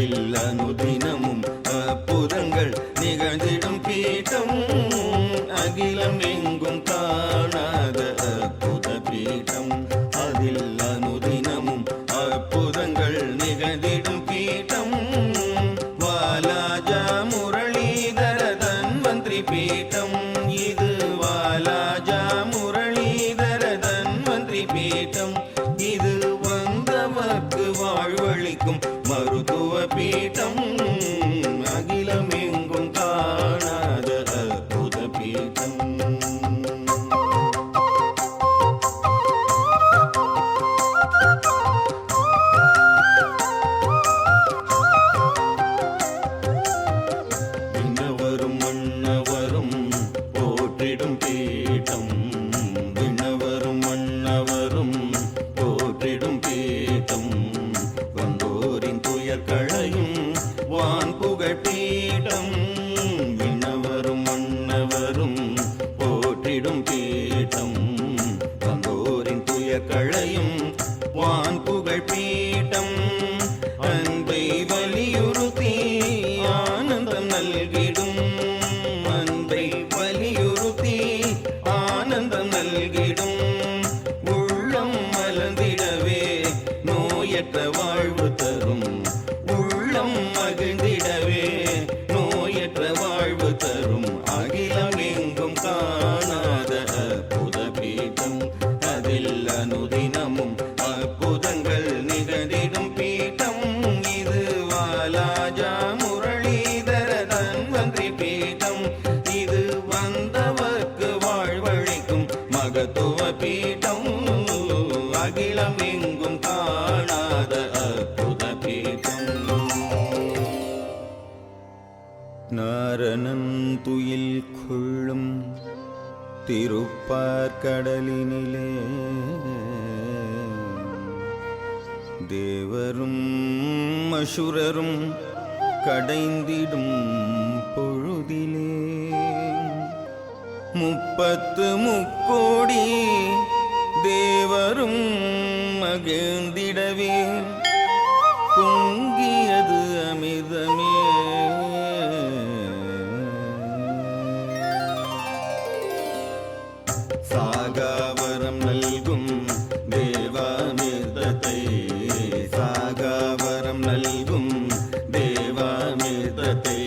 பீடம் அதில் அனுதினமும் அற்புதங்கள் நிகழ்ந்திடும் பீட்டம். அகிலம் எங்கும் காணாத அற்புத பீடம் அதில் அனுதினமும் அற்புதங்கள் நிகழ்ந்திடும் గౌరవపీఠం வான் புகழ் விண்ணவரும் மன்னவரும் போற்றிடும் பீடம். வந்தோரின் துயர் வான் புகழ் அன்பை வலியுறுத்தி ஆனந்தம் நல்கிடும். அன்பை வலியுறுத்தி ஆனந்தம் நல்கி அனுதினமும் அற்புதங்கள் நிகழ்ந்திடும் பீட்டம். இது வாலாஜா முரளிதர தன்வந்திரி பீட்டம். இது வந்தவர்க்கு வாழ்வழிக்கும் மகத்துவ பீட்டம். அகிலம் எங்கும் காணாத அற்புத பீட்டம். நாரணன் துயில் கொள்ளும் திருப்பார்கடலினிலே தேவரும் அசுரரும் கடைந்திடும் பொழுதிலே முப்பத்து முக்கோடி சாகாவரம் நல்கும் தேவாமிர்தத்தை சாகாவரம் நல்கும் தேவாமிர்தத்தை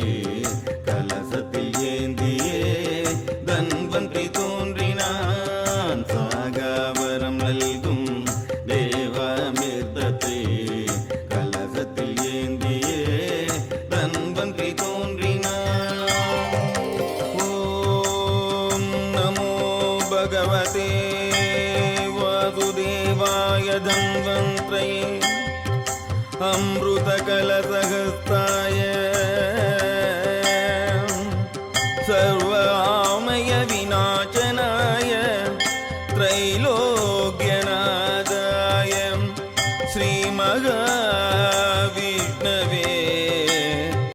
கலசத்தில் ஏந்தியே தன்வந்தி தோன்றினான் சாகாவரம் वासुदेवाय धन्वन्त्रये अमृतकलसहस्ताय सर्वामय